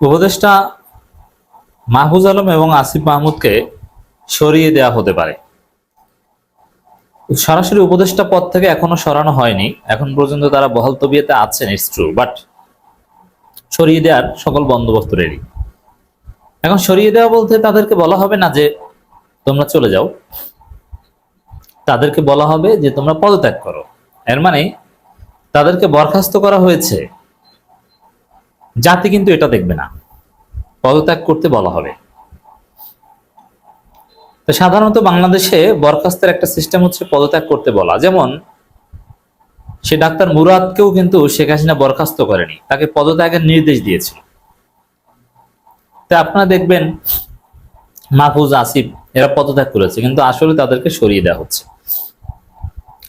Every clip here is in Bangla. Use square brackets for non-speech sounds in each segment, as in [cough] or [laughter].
উপদেষ্টা মাহফুজ আলম এবং আসিফ মাহমুদকে সরিয়ে দেওয়া হতে পারে। সরাসরি উপদেষ্টা পদ থেকে এখনও সরানো হয়নি। এখন পর্যন্ত তারা বহাল তবিয়েতে আছেন ইটস ট্রু বাট সরিয়ে দেওয়ার সকল বন্দোবস্ত রেডি এখন সরিয়ে দেওয়া বলতে তাদেরকে বলা হবে না যে, তোমরা চলে যাও। তাদেরকে বলা হবে যে, তোমরা পদত্যাগ করো। এর মানে তাদেরকে বরখাস্ত করা হয়েছে। জাতি কিন্তু এটা দেখবে না। পদত্যাগ করতে বলা হবে। তো সাধারণত বাংলাদেশে বরখাস্তের একটা সিস্টেম হচ্ছে পদত্যাগ করতে বলা। যেমন, সে ডাক্তার মুরাদকেও কিন্তু শেখ হাসিনা বরখাস্ত করেনি। তাকে পদত্যাগের নির্দেশ দিয়েছিল। তো আপনারা দেখবেন, মাহফুজ আসিফ এরা পদত্যাগ করেছে, কিন্তু আসলে তাদেরকে সরিয়ে দেওয়া হচ্ছে।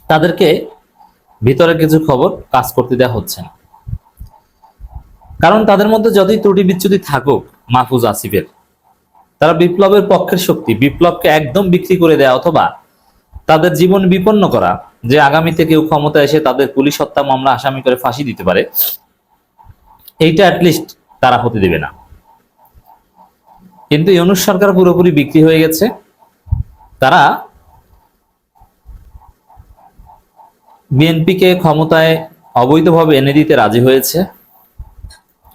তাদেরকে ভিতরে কিছু খবর কাজ করতে দেওয়া হচ্ছে না। কারণ তাদের মধ্যে যতই ত্রুটি বিচ্যুতি থাকুক, মাহফুজ আসিফের, তারা বিপ্লবের পক্ষের শক্তি, বিপ্লবকে একদম বিক্রি করে দেয়া অথবা তাদের জীবন বিপন্ন করা, যে আগামীতে কেউ ক্ষমতা এসে তাদের পুলিশ হত্যা মামলা আসামি করে ফাঁসি দিতে পারে, এইটা অ্যাটলিস্ট তারা হতে দেবে না। কিন্তু ইউনুস সরকার পুরোপুরি বিক্রি হয়ে গেছে। তারা বিএনপিকে ক্ষমতায় অবৈধভাবে এনে দিতে রাজি হয়েছে।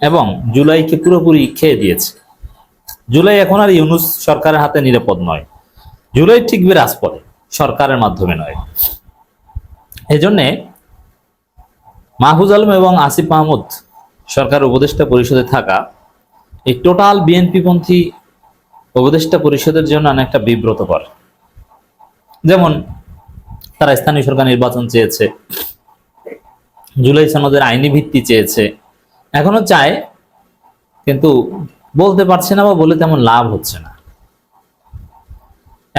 এবং জুলাইকে পুরোপুরি খেয়ে দিয়েছে। জুলাই এখন আর ইউনুস সরকারের হাতে নিরাপদ নয়। জুলাই ঠিক ঠিকবে রাজপথে, সরকারের মাধ্যমে নয়। এই জন্যে মাহফুজ আলম এবং আসিফ মাহমুদ সরকার উপদেষ্টা পরিষদে থাকা এই টোটাল বিএনপি পন্থী উপদেষ্টা পরিষদের জন্য অনেকটা বিব্রতকর। যেমন তারা স্থানীয় সরকার নির্বাচন চেয়েছে, জুলাই সনদের আইনি ভিত্তি চেয়েছে এখনও চায়, কিন্তু বলতে পারছে না বা বলে তেমন লাভ হচ্ছে না।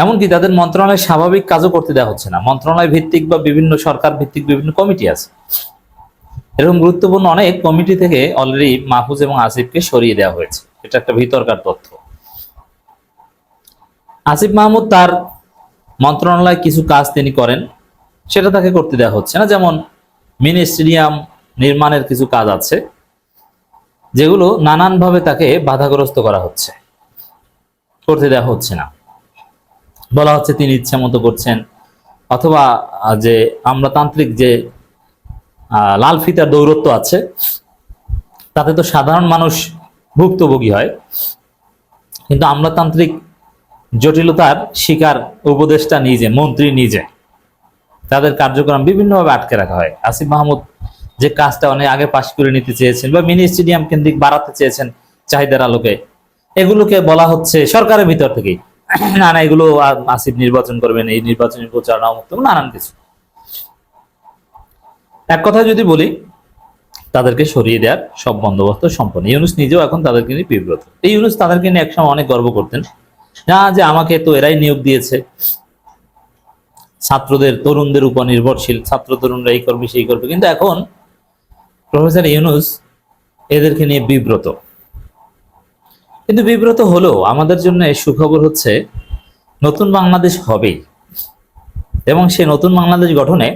এমনকি তাদের মন্ত্রণালয় স্বাভাবিক কাজও করতে দেওয়া হচ্ছে না। মন্ত্রণালয় ভিত্তিক বা বিভিন্ন সরকার ভিত্তিক বিভিন্ন কমিটি আছে। এরকম গুরুত্বপূর্ণ অনেক কমিটি থেকে অলরেডি মাহফুজ এবং আসিফকে সরিয়ে দেওয়া হয়েছে। এটা একটা ভিতরকার তথ্য। আসিফ মাহমুদ তার মন্ত্রণালয় কিছু কাজ তিনি করেন, সেটা তাকে করতে দেওয়া হচ্ছে না। যেমন মিনি স্টেডিয়াম নির্মাণের কিছু কাজ আছে। যেগুলো নানানভাবে তাকে বাধাগ্রস্ত করা হচ্ছে। করতে দেওয়া হচ্ছে না। বলা হচ্ছে তিনি ইচ্ছা মতো করছেন অথবা যে আমলাতান্ত্রিক যে আহ, লাল ফিতার দৌরত্ব আছে তাতে তো সাধারণ মানুষ ভুক্তভোগী হয়। কিন্তু আমলাতান্ত্রিক জটিলতার শিকার উপদেষ্টা নিজে মন্ত্রী নিজে। তাদের কার্যক্রম বিভিন্নভাবে আটকে রাখা হয়। আসিফ মাহমুদ যে কাজটা অনেক আগে পাশ করে নিতে চেয়েছেন বা মিনি স্টেডিয়াম কেন্দ্রিক বাড়াতে চেয়েছেন চাহিদার আলোকে, এগুলোকে বলা হচ্ছে সরকারের ভিতর থেকেই। [clears throat] না না, এগুলো আসিফ নির্বাচন করবেন, এই নির্বাচনী প্রচারণা মুক্ত নানান কিছু। এক কথা যদি বলি, তাদেরকে সরিয়ে দেওয়ার সব বন্দোবস্ত সম্পন্ন। ইউনুস নিজেও এখন তাদেরকে নিয়ে বিব্রত। এই ইউনুস তাদেরকে নিয়ে একসময় অনেক গর্ব করতেন। না, যে আমাকে তো এরাই নিয়োগ দিয়েছে। ছাত্রদের, তরুণদের উপর নির্ভরশীল, ছাত্র তরুণরা এই করবে, সেই করবে। কিন্তু এখন প্রফেসর ইউনুস এদেরকে নিয়ে বিব্রত। কিন্তু বিব্রত হলেও আমাদের জন্য সুখবর হচ্ছে, নতুন বাংলাদেশ হবেই। এবং সে নতুন বাংলাদেশ গঠনে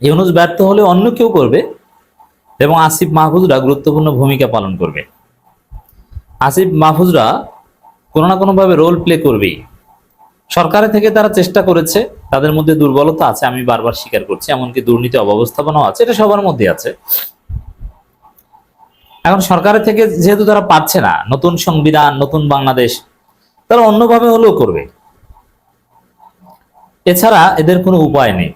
ইউনুস ব্যর্থ হলে অন্য কেউ করবে এবং আসিফ মাহফুজরা গুরুত্বপূর্ণ ভূমিকা পালন করবে। আসিফ মাহফুজরা কোনো না কোনোভাবে রোল প্লে করবেই। সরকারের থেকে তারা চেষ্টা করেছে তাদের মধ্যে দুর্বলতা আছে, আমি বারবার স্বীকার করছি, এমনকি দুর্নীতি অব্যবস্থাপনাও আছে, এটা সবার মধ্যে আছে। এখন সরকারের থেকে যেহেতু তারা পাচ্ছে না, নতুন সংবিধান, নতুন বাংলাদেশ, তারা অন্যভাবে হলেও করবে। এছাড়া এদের কোনো উপায় নেই।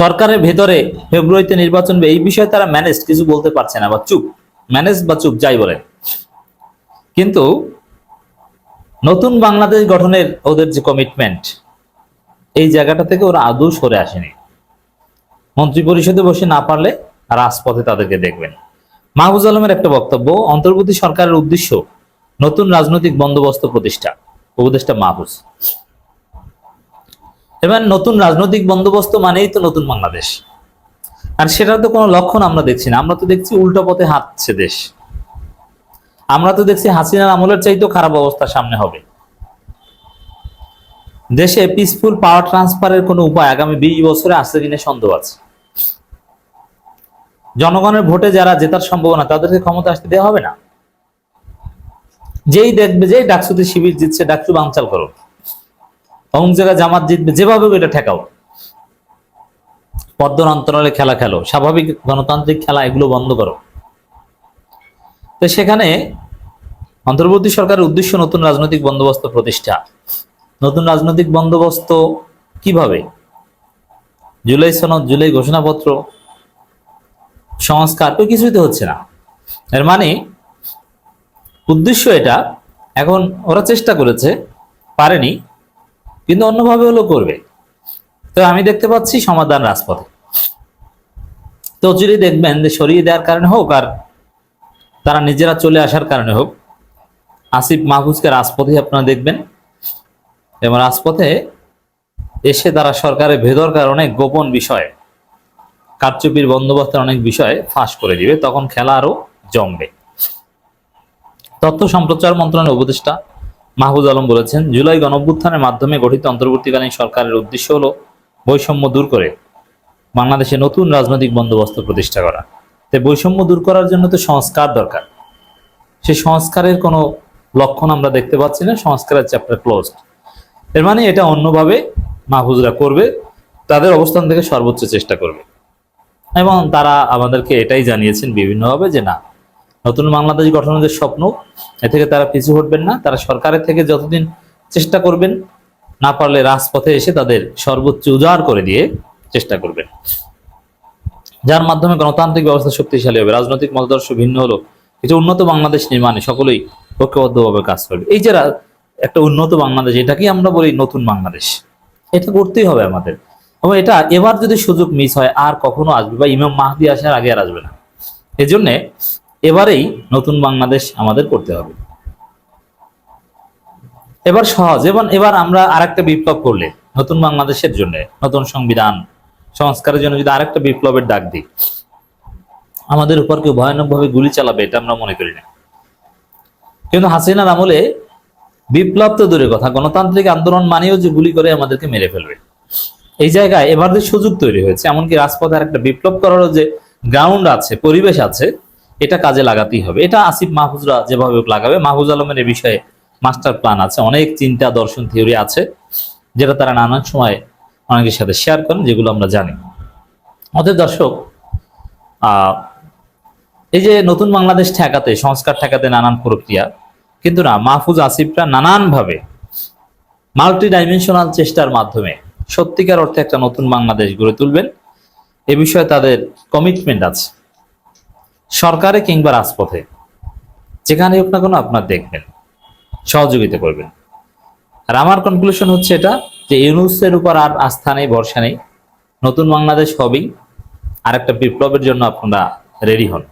সরকারের ভেতরে ফেব্রুয়ারিতে নির্বাচন এই বিষয়ে তারা ম্যানেজ কিছু বলতে পারছে না, বা চুপ ম্যানেজ বা চুপ, যাই বলেন। কিন্তু নতুন বাংলাদেশ গঠনের ওদের যে কমিটমেন্ট এই জায়গাটা থেকে ওরা আদৌ সরে আসেনি। মন্ত্রী পরিষদে বসে না পারলে রাজপথে তাদেরকে দেখবেন। মাহবুজ আলমের একটা বক্তব্য, অন্তর্বর্তী সরকারের উদ্দেশ্য নতুন রাজনৈতিক বন্দোবস্ত প্রতিষ্ঠা। উপদেষ্টা মাহবুজ এবার নতুন রাজনৈতিক বন্দোবস্ত মানেই তো নতুন বাংলাদেশ। আর সেটার তো কোনো লক্ষণ আমরা দেখছি না। আমরা তো দেখছি উল্টো পথে হাঁটছে দেশ। আমরা তো দেখছি হাসিনার আমলের চাইতেও খারাপ অবস্থা সামনে হবে। দেশে পিসফুল পাওয়ার ট্রান্সফারের কোনো উপায় আগামী বিশ বছরে আসছে কিনা সন্দেহ আছে। জনগণের ভোটে যারা জেতার সম্ভাবনা, তাদেরকে ক্ষমতা আসতে দেওয়া হবে না। যেই দেখবে যে ডাকসুতে শিবির জিতছে, ডাকসু বাঞ্চাল করো অমুক জায়গায় জামাত জিতবে, যেভাবে এটা ঠেকাও। পদ্মর অন্তরালে খেলা খেলো, স্বাভাবিক গণতান্ত্রিক খেলা, এগুলো বন্ধ করো। তো সেখানে অন্তর্বর্তী সরকারের উদ্দেশ্য নতুন রাজনৈতিক বন্দোবস্ত প্রতিষ্ঠা। নতুন রাজনৈতিক বন্দোবস্ত কীভাবে? জুলাই সনদ, জুলাই ঘোষণাপত্র, সংস্কার, তো কিছুই তো হচ্ছে না। এর মানে উদ্দেশ্য এটা, এখন ওরা চেষ্টা করেছে, পারেনি, কিন্তু অন্যভাবে হলো করবে। তো আমি দেখতে পাচ্ছি সমাধান রাজপথে। তো যদি দেখবেন যে সরিয়ে দেওয়ার কারণে হোক আর তারা নিজেরা চলে আসার কারণে হোক, আসিফ মাহফুজকে রাজপথে আপনারা দেখবেন। এবং রাজপথে এসে তারা সরকারের ভেদর কারণে গোপন বিষয়, কারচুপির বন্দোবস্তের অনেক বিষয় ফাঁস করে দিবে, তখন খেলা আরও জমবে। তথ্য সম্প্রচার মন্ত্রণালয়ের উপদেষ্টা মাহবুজ আলম বলেছেন, জুলাই গণঅভ্যুত্থানের মাধ্যমে গঠিত অন্তর্বর্তীকালীন সরকারের উদ্দেশ্য হলো বৈষম্য দূর করে বাংলাদেশে নতুন রাজনৈতিক বন্দোবস্ত প্রতিষ্ঠা করা। তাই বৈষম্য দূর করার জন্য তো সংস্কার দরকার। সেই সংস্কারের কোনো লক্ষণ আমরা দেখতে পাচ্ছি না, সংস্কারের চ্যাপ্টার ক্লোজ এর মানে এটা অন্যভাবে মাহফুজরা করবে, তাদের অবস্থান থেকে সর্বোচ্চ চেষ্টা করবে। এবং তারা আমাদেরকে এটাই জানিয়েছেন বিভিন্নভাবে যে না, নতুন বাংলাদেশ গঠনের যে স্বপ্ন, এ থেকে তারা পিছু হটবেন না, তারা সরকারের থেকে যতদিন চেষ্টা করবেন, না পারলে রাজপথে এসে তাদের সর্বোচ্চ উজাড় করে দিয়ে চেষ্টা করবেন। যার মাধ্যমে গণতান্ত্রিক ব্যবস্থা শক্তিশালী হবে, রাজনৈতিক মতাদর্শ ভিন্ন হলো, কিছু উন্নত বাংলাদেশ নির্মাণে সকলেই ঐক্যবদ্ধভাবে কাজ করবে। এই যে রা- একটা উন্নত বাংলাদেশ এটাকেই আমরা বলি নতুন বাংলাদেশ। এটা করতেই হবে আমাদের। এবং এটা এবার যদি সুযোগ মিস হয়, আর কখনো আসবে বা ইমাম মাহদি আসার আগে আর আসবে না। এজন্যে এবারেই নতুন বাংলাদেশ আমাদের করতে হবে। এবার সহজ, এবং এবার আমরা আরেকটা বিপ্লব করলে নতুন বাংলাদেশের জন্য, নতুন সংবিধান, সংস্কারের জন্য যদি আরেকটা বিপ্লবের ডাক দিই। আমাদের উপর কেউ ভয়ানকভাবে গুলি চালাবে, এটা আমরা মনে করি না। কিন্তু হাসিনার আমলে বিপ্লব তো দূরের কথা, গণতান্ত্রিক আন্দোলন মানেও যে গুলি করে আমাদেরকে মেরে ফেলবে। এই জায়গায় এবার যে সুযোগ তৈরি হয়েছে, এমনকি রাজপথে আর একটা বিপ্লব করারও যে গ্রাউন্ড আছে, পরিবেশ আছে, এটা কাজে লাগাতেই হবে। এটা আসিফ মাহফুজরা যেভাবে লাগাবে, মাহফুজ আলমের এই বিষয়ে মাস্টার প্ল্যান আছে। অনেক চিন্তা দর্শন থিওরি আছে, যেটা তারা নানান সময় অনেকের সাথে শেয়ার করেন, যেগুলো আমরা জানি। অতএব দর্শক এই যে নতুন বাংলাদেশ ঠেকাতে, সংস্কার ঠেকাতে নানান প্রক্রিয়া কিন্তু না, মাহফুজ আসিফরা নানানভাবে মাল্টি ডাইমেনশনাল চেষ্টার মাধ্যমে সত্যিকার অর্থে একটা নতুন বাংলাদেশ গড়ে তুলবেন। এ বিষয়ে তাদের কমিটমেন্ট আছে। সরকারে কিংবা রাজপথে যেখানে হোক না কোনো আপনার দেখবেন, সহযোগিতা করবেন। আর আমার কনক্লুশন হচ্ছে এটা, যে ইউনুসের উপর আর আস্থা নেই, ভরসা নেই। নতুন বাংলাদেশ হবেই। আর একটা বিপ্লবের জন্য আপনারা রেডি হন।